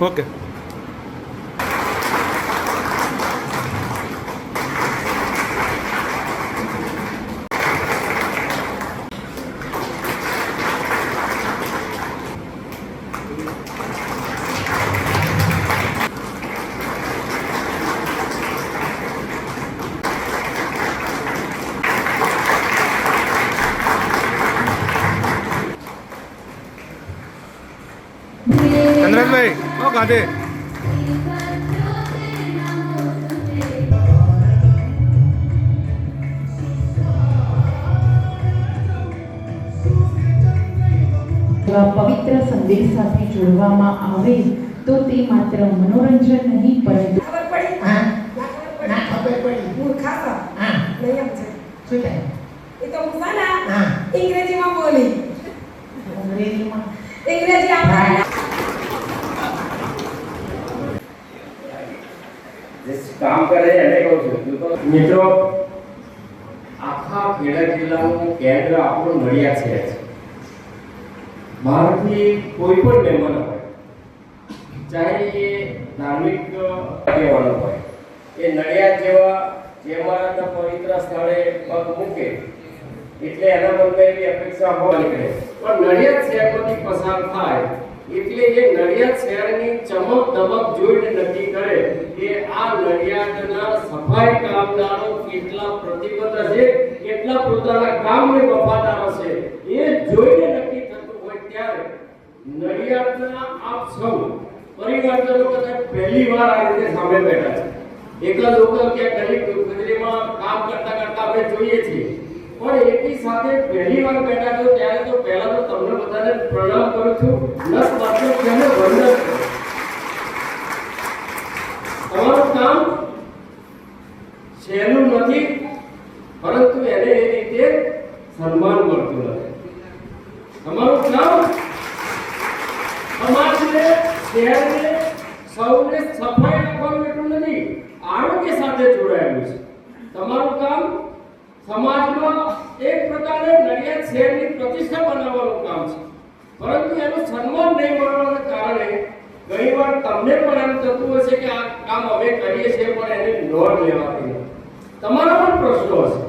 Okay ઓ પવિત્ર સંદેશ સાથે જોડવામાં આવે તો તે માત્ર મનોરંજન નહીં પરંતુ ખબર પડી હા ના ના ખબર ખબર પડી પડી હું ખાસા હા નહીં એમ છે શું થાય એ તો હું છે ને હા અંગ્રેજીમાં બોલી અંગ્રેજીમાં અંગ્રેજી આપણે જે છું. મિત્રો, આખા ખેડા જિલ્લાનું કેન્દ્ર આપણું નડિયાદ શહેર છે. બહારથી કોઈ પણ મહેમાન હોય, ચાહે એ ધાર્મિક આગેવાનો હોય, એ નડિયાદ જેવા જે અમારા પવિત્ર સ્થળે પગ મૂકે, એટલે એના બદલે એવી અપેક્ષા હોય પણ નડિયાદ શહેરમાંથી પસાર થાય એટલે એ નડિયાદ શહેરની ચમક ધમક જોઈને નક્કી કરે કે આ નડિયાદના સફાઈ કામદારો કેટલા પ્રતિબદ્ધ છે, કેટલા પોતાના કામને વફાદાર છે, એ જોઈને નક્કી થતું હોય ત્યારે નડિયાદના આપ સૌ પરિવારજનો કદાચ પહેલી વાર આ રીતે સામે બેઠા છે. એકલા લોકો ક્યાંક ગરીબ ગુજરીમાં કામ કરતા કરતા આપણે જોઈએ છીએ. પણ એની સાથે પહેલી વાર બેઠા છો, ત્યારે તો પહેલા તો તમને બધાને પ્રણામ કરું છું. નસ માત્ર તેને વંદન કરું. તમારું કામ સહેલું નથી પરંતુ એને એ રીતે સન્માન મળતું નથી તમારું કામ સમાજને શહેરને સૌને સફાઈ રાખવાનું એટલું નથી આરોગ્ય સાથે જોડાયેલું છે તમારું કામ સમાજમાં એક પ્રકારે નડિયાદ શહેરની પ્રતિષ્ઠા બનાવવાનું કામ છે પરંતુ એનું સન્માન નહીં મળવાના કારણે ઘણીવાર તમને પણ એમ થતું હશે કે આ કામ અમે કરીએ છીએ પણ એની નોંધ લેવાતી નથી તમારા પણ પ્રશ્નો હશે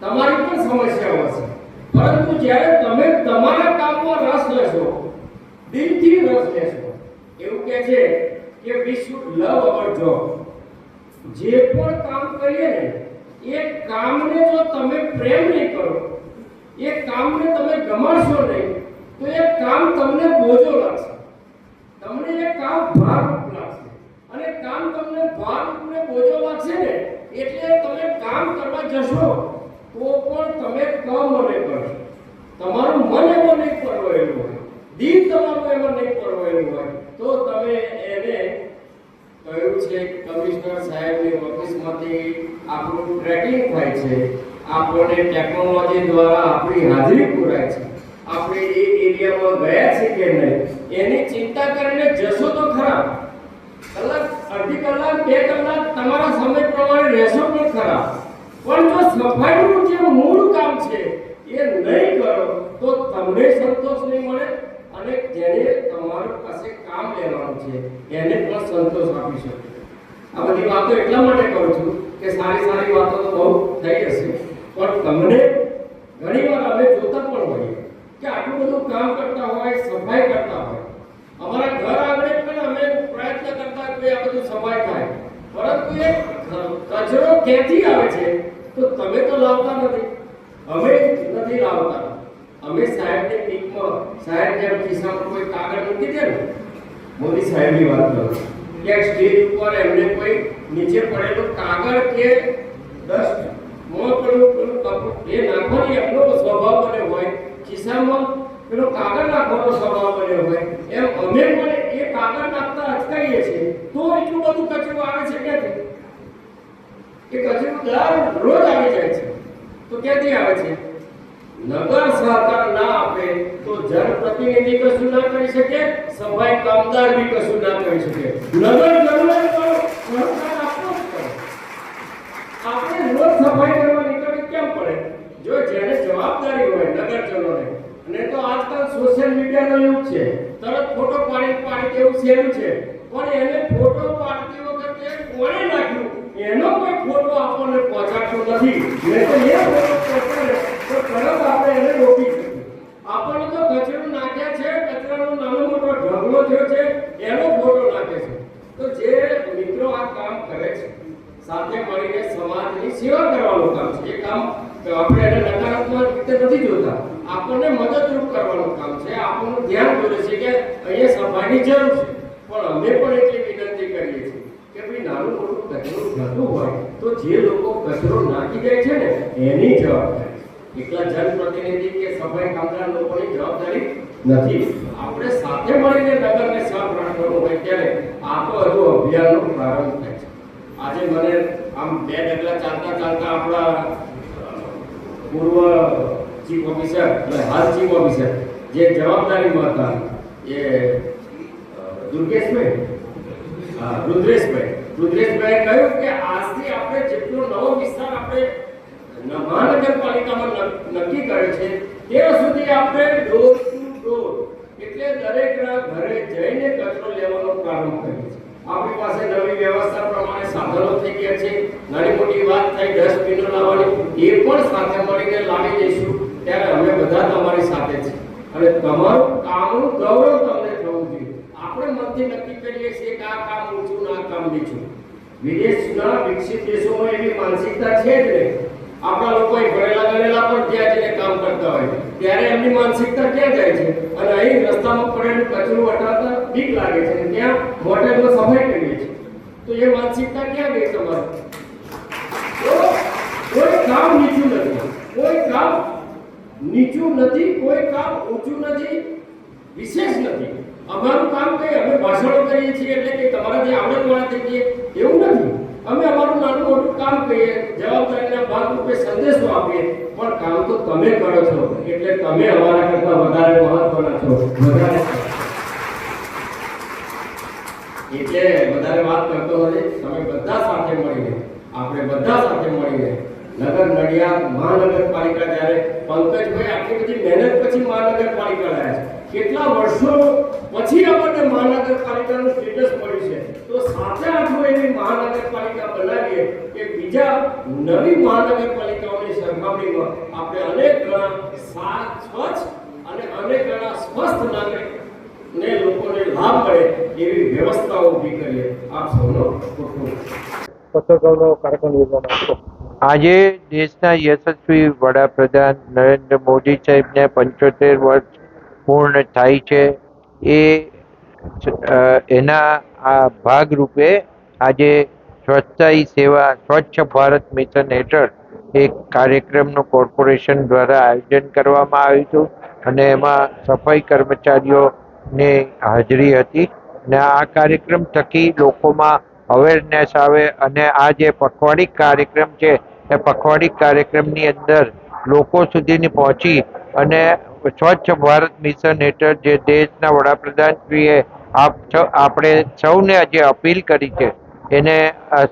તમારી પણ સમસ્યાઓ હશે પરંતુ જ્યારે તમે તમારા કામમાં રસ લેશો દિલથી રસ લેશો એવું કહે છે કે we should love our job જે પણ કામ કરીએ ને એ કામને જો તમે પ્રેમ નહીં કરો એ કામને તમે ગમાડશો નહીં, તો એ કામ તમને બોજો લાગશે. તમને એ કામ ભારરૂપ લાગશે. અને કામ તમને ભારરૂપ ને બોજો લાગશે ને, એટલે તમે કામ કરવા જશો, તો પણ તમે કમને કરશો. તમારું મન એમાં નહીં પરવાયેલું હોય, દિલ તમારું એમાં નહીં પરવાયેલું હોય, તો તમે એને કહ્યું છે, કમિશનર સાહેબની ઓફિસમાંથી આપણું ટ્રેકિંગ થાય છે. આપણને ટેકનોલોજી દ્વારા આપણી હાજરી પુરાય છે. આપણે એ એરિયામાં ગયા છે કે નહીં, એની ચિંતા કરીને જશો તો ખરા. કલાક, અડધી કલાક, બે કલાક તમારા સમય પ્રમાણે રહેશો પણ ખરા. પણ જો સફાઈનું જે મૂળ કામ છે, એ નહીં કરો, તો તમને સંતોષ નહીં મળે અને જેને તમારી પાસે કામ લેવાનું છે, એને પણ સંતોષ આપી શકે. આ બધી વાતો એટલા માટે કરું છું કે સારી સારી વાતો તો બહુ થઈ હશે પણ તમને ઘણીવાર અમે જોતા પણ હોઈએ કે આટલું બધું કામ કરતા હોય, સફાઈ કરતા હોય. અમારા ઘર આંગણે પણ અમે પ્રયત્ન કરતા કે આ બધું સફાઈ થાય. પરંતુ એ કચરો ક્યાંથી આવે છે તો તમે તો લાવતા નથી. અમે નથી લાવતા. અમે સાહેબની પીકમાં સાહેબ જેમ ખિસ્સામાં કોઈ કાગળ મૂકી દે ને, મોદી સાહેબની વાત કરું. ક્યાંક સ્ટેજ ઉપર એમને કોઈ નીચે પડેલું કાગળ કે ડસ્ટ મોં પેલું પેલું કપડું એ નાખવાની એમનો સ્વભાવ બન્યો હોય. ખિસ્સામાં પેલો કાગળ નાખવાનો સ્વભાવ બન્યો હોય. એમ અમે પણ એ કાગળ નાખતા અટકાઈએ છીએ, તો એટલું બધું કચરો આવે છે ક્યાંથી? એ કચરો દર રોજ આવી જાય છે. તો ક્યાંથી આવે છે? નગર સહકાર ના આપે તો જનપ્રતિનિધિ કશું ના કરી શકે, સફાઈ કામદાર બી કશું ના કરી શકે. નગર જરૂરત ને તો આજકાલ સોશિયલ મીડિયાનો યુગ છે. તરત ફોટો પાડી પાડી કેવું છે સહેલું છે. પણ એને ફોટો પાડતી વખતે કોણે નાખ્યું? એનો કોઈ ફોટો આપણને પહોંચાડતો નથી. ને તો એ ફોટો તો તરત આપણે એને જરૂર છે. પણ અમે પણ એટલી વિનંતી કરીએ છીએ કે ભાઈ નાનું મોટું કચરો થતું હોય તો જે લોકો કચરો નાખી જાય છે ને, એની જવાબદારી. એકલા જનપ્રતિનિધિ કે સફાઈ કામદાર લોકોની જવાબદારી નથી. આપણે સાથે મળીને નગરને સાફ રાખવાનું હોય ત્યારે આ તો હજુ અભિયાનનો પ્રારંભ થાય છે. આજે મને આમ બે ડગલા ચાલતા ચાલતા આપણા પૂર્વ ચીફ ઓફિસર અને હાલ ચીફ ઓફિસર જે જવાબદારીમાં હતા એ દુર્ગેશભાઈ? હા, રુદ્રેશભાઈ. રુદ્રેશભાઈ કહ્યું કે આજથી આપણે જેટલો નવો વિસ્તાર આપણે મહાનગરપાલિકામાં નક્કી કરે છે, ત્યાં સુધી આપણે ડોર ટુ ડોર એટલે દરેકના ઘરે જઈને કચરો લેવાનો પ્રારંભ કર્યો છે. આપણી પાસે નવી વ્યવસ્થા પ્રમાણે સાધનો થઈ ગયા છે, નાની મોટી વાત થઈ ડસ્ટબિનો લાવવાની, એ પણ સાથે મળીને લાવી દઈશું, ત્યારે અમે બધા તમારી સાથે છે અને તમારું કામનું ગૌરવ તમને થવું જોઈએ. આપણે મનથી નક્કી કરીએ છીએ કે આ કામ ઊંચું ના કામ નીચું. વિદેશના વિકસિત દેશોમાં એવી માનસિકતા છે જ નહીં. આપણા લોકો ભણેલા ગણેલા પણ ત્યાં જઈને કામ કરતા હોય ત્યારે એમની માનસિકતા ક્યાં જાય છે? અને અહીં રસ્તામાં પડેલું કચરું હટાવતા બીક લાગે છે. ત્યાં મોટેલમાં સફાઈ કરીએ છીએ. તો એ માનસિકતા ક્યાં ગઈ તમારી? કોઈ કામ નીચું નથી. કોઈ કામ નીચું નથી, કોઈ કામ ઊંચું નથી, વિશેષ નથી. અમારું કામ કઈ, અમે ભાષણો કરીએ છીએ એટલે કે તમારાથી આવડતવાળા થઈ જઈએ એવું નથી. અમે અમારું નાનું મોટું કામ કહીએ, જવાબદારીના ભાગરૂપે સંદેશો આપીએ. પણ કામ તો તમે કરો છો, એટલે તમે અમારા કરતા વધારે મહત્વના છો. વધારે એટલે વધારે વાત કરતો નથી, તમે બધા સાથે મળીને, આપણે બધા સાથે મળીને, નગર નડિયાદ મહાનગરપાલિકા જ્યારે પંકજભાઈ આટલી બધી મહેનત પછી મહાનગરપાલિકા લાયા છે. કેટલા વર્ષો પછી આપણને મહાનગરપાલિકાનું સ્ટેટસ મળ્યું છે? તો સાથે આપણે એવી મહાનગરપાલિકા બનાવીએ કે બીજા નવી મહાનગરપાલિકાઓની સરખામણીમાં આપણે અનેક ગણા સ્વચ્છ અને અનેક ગણા સ્વસ્થ નાગરિક ને લોકોને લાભ મળે એવી વ્યવસ્થા ઊભી કરીએ. આપ સૌનો ખૂબ ખૂબ કાર્યક્રમ યોજવામાં આવ્યો આજે દેશના યશસ્વી વડાપ્રધાન નરેન્દ્ર મોદી સાહેબને પંચોતેર વર્ષ પૂર્ણ થાય છે. એ એના આ ભાગરૂપે આજે સ્વચ્છતા સેવા, સ્વચ્છ ભારત મિશન હેઠળ એક કાર્યક્રમનું કોર્પોરેશન દ્વારા આયોજન કરવામાં આવ્યું હતું અને એમાં સફાઈ કર્મચારીઓની હાજરી હતી ને આ કાર્યક્રમ થકી લોકોમાં અવેરનેસ આવે અને આ જે પખવાડિક કાર્યક્રમ છે, એ પખવાડિક કાર્યક્રમની અંદર લોકો સુધીની પહોંચી અને સ્વચ્છ ભારત મિશન હેઠળ જે દેશના વડાપ્રધાનશ્રીએ આપ આપણે સૌને જે અપીલ કરી છે, એને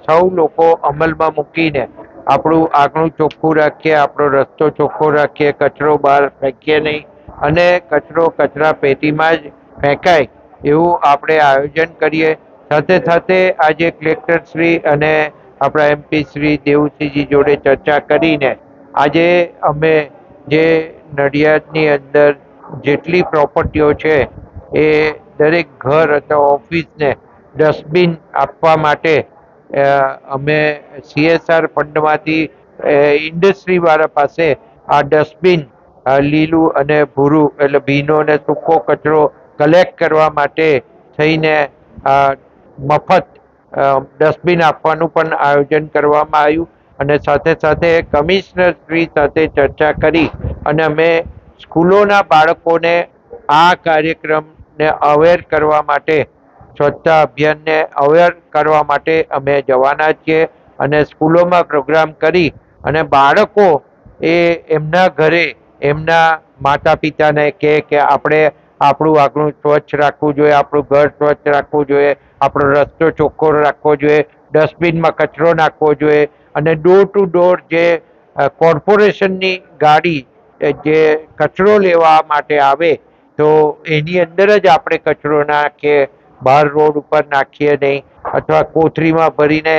સૌ લોકો અમલમાં મૂકીને આપણું આંગણું ચોખ્ખું રાખીએ, આપણો રસ્તો ચોખ્ખો રાખીએ, કચરો બહાર ફેંકીએ નહીં અને કચરો કચરા પેટીમાં જ ફેંકાય એવું આપણે આયોજન કરીએ. સાથે સાથે આજે કલેક્ટરશ્રી અને આપણા એમપી શ્રી દેવુસિંહજી જોડે ચર્ચા કરીને આજે અમે જે નડિયાદની અંદર જેટલી પ્રોપર્ટીઓ છે, એ દરેક ઘર અથવા ઓફિસને ડસ્ટબિન આપવા માટે અમે સીએસઆર ફંડમાંથી ઇન્ડસ્ટ્રીવાળા પાસે આ ડસ્ટબિન લીલું અને ભૂરું એટલે ભીનો અને સૂકો કચરો કલેક્ટ કરવા માટે થઈને મફત ડસ્ટબિન આપવાનું પણ આયોજન કરવામાં આવ્યું અને સાથે સાથે કમિશનર સાથે ચર્ચા કરી અને અમે સ્કૂલોના બાળકોને આ કાર્યક્રમને અવેર કરવા માટે, સ્વચ્છતા અભિયાનને અવેર કરવા માટે અમે જવાના છીએ અને સ્કૂલોમાં પ્રોગ્રામ કરી અને બાળકો એ એમના ઘરે, એમના માતા પિતાને કહે કે આપણે આપણું આંગણું સ્વચ્છ રાખવું જોઈએ, આપણું ઘર સ્વચ્છ રાખવું જોઈએ, આપણો રસ્તો ચોખ્ખો રાખવો જોઈએ, ડસ્ટબિનમાં કચરો નાખવો જોઈએ અને ડોર ટુ ડોર જે કોર્પોરેશનની ગાડી જે કચરો લેવા માટે આવે, તો એની અંદર જ આપણે કચરો નાખીએ, બહાર રોડ ઉપર નાખીએ નહીં, અથવા કોથળીમાં ભરીને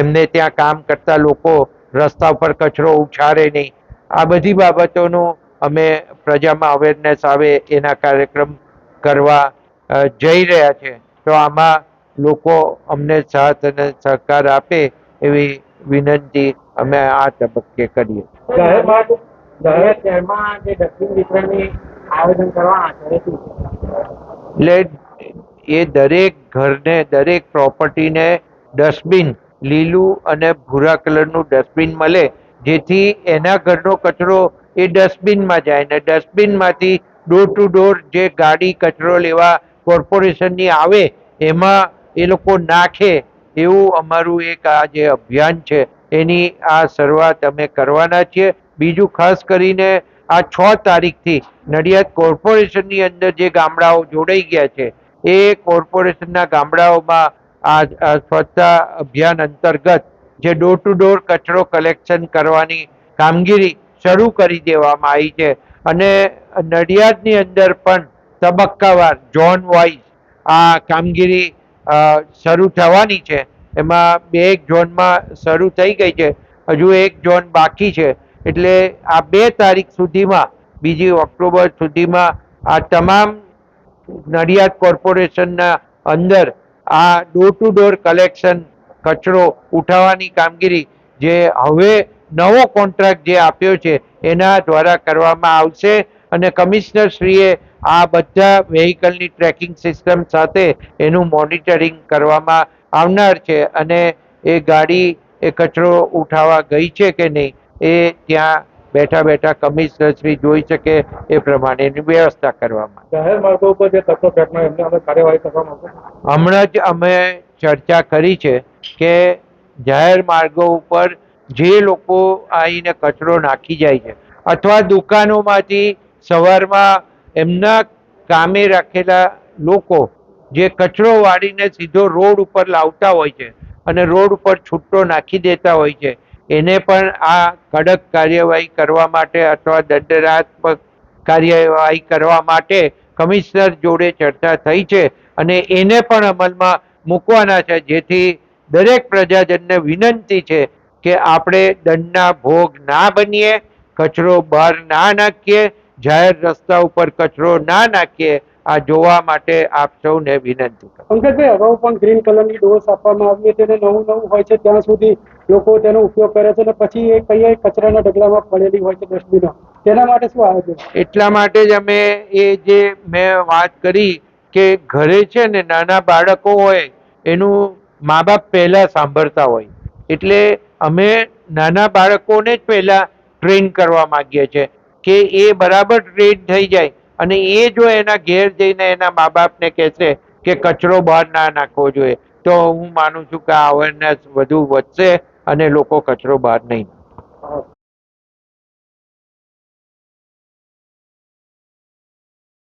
એમને ત્યાં કામ કરતા લોકો રસ્તા ઉપર કચરો ઉછાળે નહીં. આ બધી બાબતોનું અમે પ્રજામાં અવેરનેસ આવે, એના કાર્યક્રમ કરવા જઈ રહ્યા છે. તો આમાં લોકો અમને સાથ અને સહકાર આપે એવી વિનંતી અમે આ તબક્કે કરીએ. માર્ગ શહેરમાં એટલે એ દરેક ઘરને, દરેક પ્રોપર્ટીને ડસ્ટબિન, લીલું અને ભૂરા કલરનું ડસ્ટબિન મળે, જેથી એના ઘરનો કચરો એ ડસ્ટબિનમાં જાય ને ડસ્ટબિનમાંથી ડોર ટુ ડોર જે ગાડી, કચરો લેવા કોર્પોરેશનની આવે, એમાં એ લોકો નાખે એવું અમારું એક આ જે અભિયાન છે એની આ શરૂઆત અમે કરવાના છીએ. બીજું ખાસ કરીને આ છ તારીખથી નડિયાદ કોર્પોરેશનની અંદર જે ગામડાઓ જોડાઈ ગયા છે, એ કોર્પોરેશનના ગામડાઓમાં આ સ્વચ્છતા અભિયાન અંતર્ગત જે ડોર ટુ ડોર કચરો કલેક્શન કરવાની કામગીરી શરૂ કરી દેવામાં આવી છે. અને નડિયાદની અંદર પણ તબક્કાવાર ઝોન વાઇઝ આ કામગીરી શરૂ થવાની છે. એમાં બે એક ઝોનમાં શરૂ થઈ ગઈ છે. હજુ એક ઝોન બાકી છે. એટલે આ બે તારીખ સુધીમાં, બીજી ઓક્ટોબર સુધીમાં આ તમામ નડિયાદ કોર્પોરેશનના અંદર આ ડોર ટુ ડોર કલેક્શન કચરો ઉઠાવવાની કામગીરી જે હવે નવો કોન્ટ્રાક્ટ જે આપ્યો છે, એના દ્વારા કરવામાં આવશે અને કમિશનર શ્રીએ આ બધા વેહિકલની ટ્રેકિંગ સિસ્ટમ સાથે એનું મોનિટરિંગ કરવામાં આવનાર છે અને એ ગાડી એ કચરો ઉઠાવવા ગઈ છે કે નહીં એ ત્યાં બેઠા બેઠા કમિશનર શ્રી જોઈ શકે એ પ્રમાણેની વ્યવસ્થા કરવામાં. જાહેર માર્ગો ઉપર જે કચરો ફેંકનો એમને અમે કાર્યવાહી કરવા માંગો હમણાં જ અમે ચર્ચા કરી છે કે જાહેર માર્ગો ઉપર જે લોકો આવીને કચરો નાખી જાય છે અથવા દુકાનોમાંથી સવારમાં એમના કામે રાખેલા લોકો જે કચરો વાળીને સીધો રોડ ઉપર લાવતા હોય છે અને રોડ ઉપર છૂટો નાખી દેતા હોય છે. એને પણ આ કડક કાર્યવાહી કરવા માટે અથવા દંડનાત્મક કાર્યવાહી કરવા માટે કમિશનર જોડે ચર્ચા થઈ છે અને એને પણ અમલમાં મૂકવાના છે. જેથી દરેક પ્રજાજનને વિનંતી છે કે આપણે દંડના ભોગ ના બનીએ, કચરો બહાર ના નાખીએ, જાહેર રસ્તા ઉપર કચરો ના નાખીએ આ જોવા માટે આપ સૌને વિનંતી કરું. પંકજભાઈ અગાઉ પણ ગ્રીન કલરની ડોઝ આપવામાં આવી હતી અને નવું નવું હોય છે ત્યાં સુધી લોકો તેનો ઉપયોગ કરે છે અને પછી એ કઈ કચરાના ઢગલામાં પડેલી હોય છે ડસ્ટબિનો. તેના માટે શું આવે છે એટલા માટે જ અમે એ જે મેં વાત કરી કે ઘરે છે ને નાના બાળકો હોય એનું મા બાપ પહેલા સાંભળતા હોય. એટલે અમે નાના બાળકોને જ પહેલા ટ્રેન કરવા માંગીએ છીએ કે એ બરાબર ટ્રેન થઈ જાય. અને એ જો એના ઘેર જઈને એના મા બાપને કહેશે કે કચરો બહાર ના નાખવો જોઈએ, તો હું માનું છું કે આ અવેરનેસ વધુ વધશે અને લોકો કચરો બહાર નહીં.